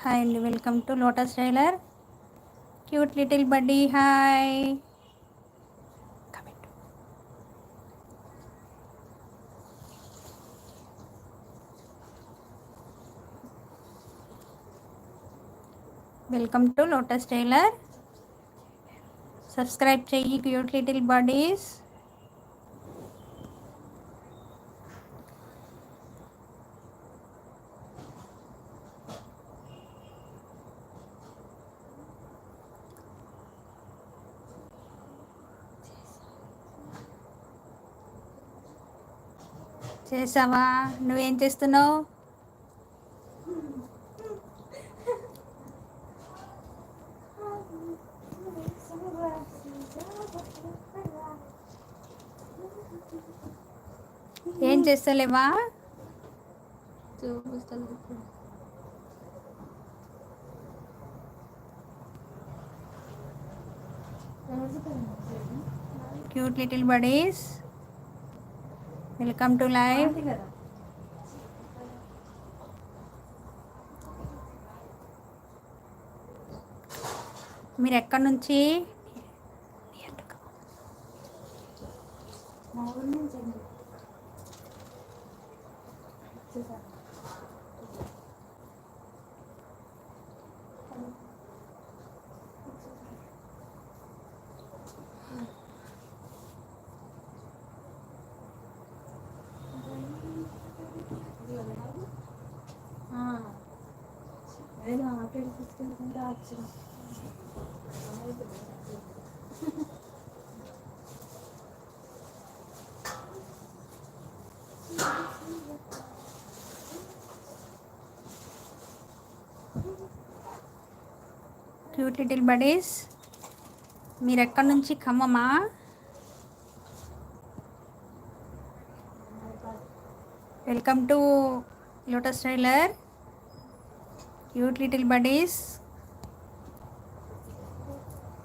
Hi అండి welcome to Lotus Tailor cute little buddy hi welcome to Lotus Tailor. Subscribe చెయ్యి cute little buddies. చేసావా? నువ్వేం చేస్తున్నావు? ఏం చేస్తలేవా? Cute little buddies. Welcome to live. మీరు ఎక్కడి నుంచి మా ఊరి నుంచి 주세요. 아, 내가 앞에 있을 때 내가 앞지라. క్యూట్ లిటిల్ బడీస్ మీరు ఎక్కడి నుంచి ఖమ్మమా? Welcome to lotus tailor cute little buddies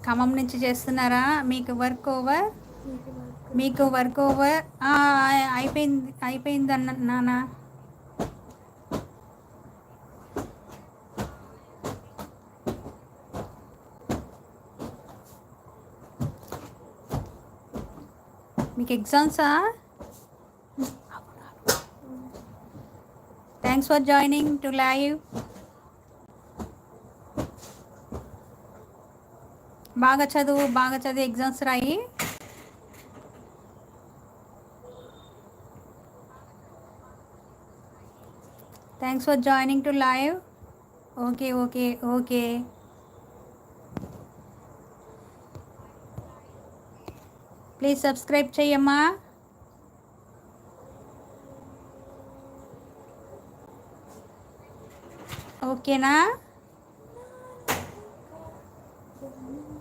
Khammam నుంచి చేస్తున్నారా? మీకు వర్క్ ఓవర్ మీకు వర్క్ ఓవర్ అయిపోయింది అయిపోయింది అన్న నాన్న. మీకు ఎగ్జామ్సా? Thanks for joining to live బాగా చదువు బాగా చదివి ఎగ్జామ్స్ రాయి. Thanks for joining to live okay okay okay please subscribe చేయమ్మా. ఓకేనా?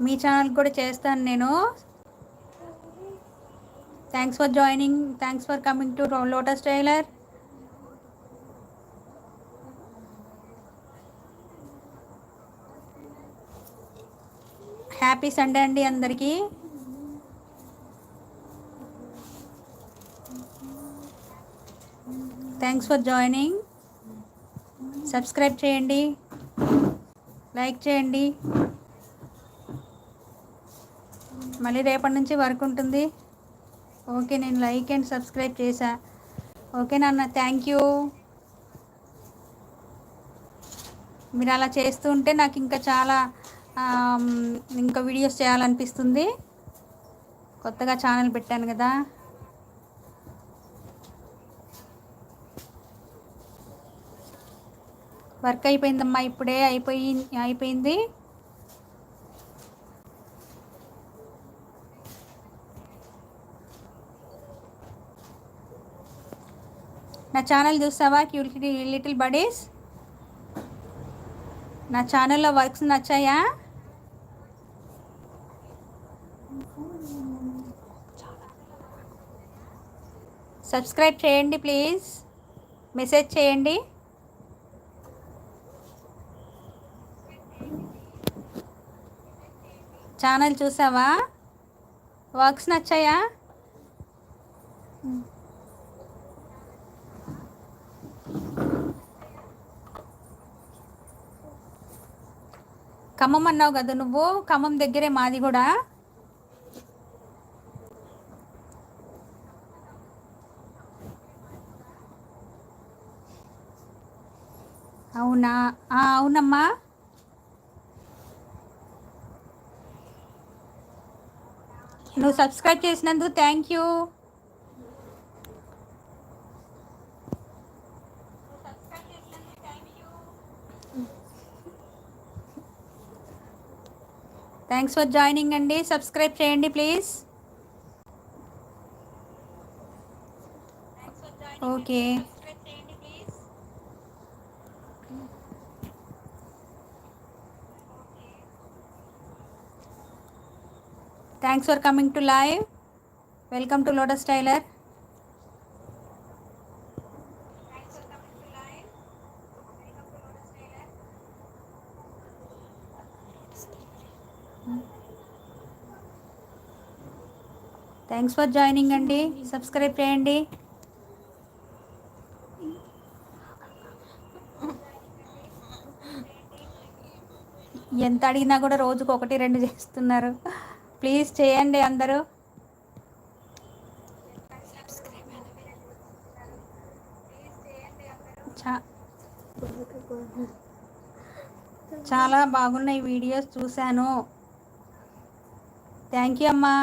మీ ఛానల్ కూడా చేస్తాను నేను. Thanks for joining thanks for coming to lotus tailor happy Sunday అండి అందరికీ. థ్యాంక్స్ ఫర్ జాయినింగ్ సబ్స్క్రైబ్ చేయండి. లైక్ చేయండి. మళ్ళీ రేపటి నుంచి వర్క్ ఉంటుంది. ఓకే నేను లైక్ అండ్ సబ్స్క్రైబ్ చేశా. ఓకే నాన్న థ్యాంక్ యూ మీరు అలా చేస్తూ ఉంటే నాకు ఇంకా చాలా ఇంకా వీడియోస్ చేయాలనిపిస్తుంది. కొత్తగా ఛానల్ పెట్టాను కదా. వర్క్ అయిపోయిందమ్మా ఇప్పుడే అయిపోయి అయిపోయింది. నా ఛానల్ చూసావా క్యూట్ లిటిల్ బడీస్? నా ఛానల్లో వర్క్స్ నచ్చాయా? సబ్స్క్రైబ్ చేయండి ప్లీజ్. మెసేజ్ చేయండి. ఛానల్ చూసావా? వర్క్స్ నచ్చాయా? ఖమ్మం అన్నావు కదా నువ్వు? ఖమ్మం దగ్గరే మాది కూడా. అవునా? అవునమ్మా. నువ్వు సబ్స్క్రైబ్ చేసినందుకు thank you thanks for joining అండి. సబ్స్క్రైబ్ చేయండి please okay thanks for coming to live welcome to lotus tailor thanks for joining అండి సబ్స్క్రైబ్ చేయండి ఎంత అడిగినా కూడా రోజుకు ఒకటి రెండు చేస్తున్నారు. ప్లీజ్ చేయండి అందరూ. చాలా బాగున్నాయి వీడియోస్ చూశాను. థ్యాంక్ యూ అమ్మా.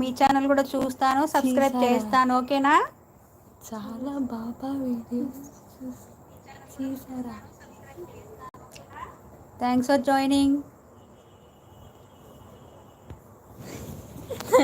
మీ ఛానల్ కూడా చూస్తాను సబ్స్క్రైబ్? చేస్తాను ఓకేనా? చాలా బాబా వీడియోస్ చూసి Thanks for joining.